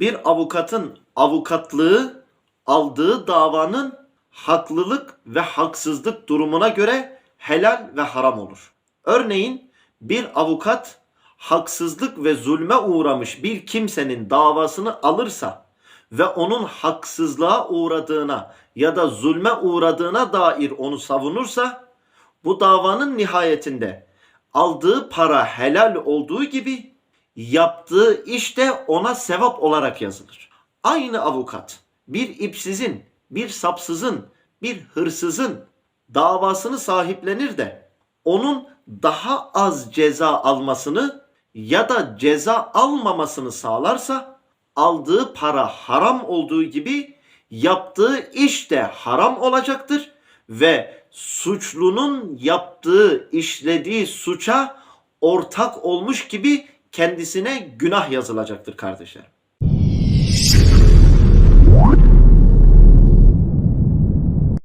bir avukatın avukatlığı aldığı davanın haklılık ve haksızlık durumuna göre helal ve haram olur. Örneğin bir avukat haksızlık ve zulme uğramış bir kimsenin davasını alırsa ve onun haksızlığa uğradığına ya da zulme uğradığına dair onu savunursa bu davanın nihayetinde aldığı para helal olduğu gibi yaptığı iş de ona sevap olarak yazılır. Aynı avukat bir ipsizin, bir sapsızın, bir hırsızın davasını sahiplenir de onun daha az ceza almasını ya da ceza almamasını sağlarsa aldığı para haram olduğu gibi yaptığı iş de haram olacaktır ve suçlunun yaptığı, işlediği suça ortak olmuş gibi kendisine günah yazılacaktır kardeşlerim.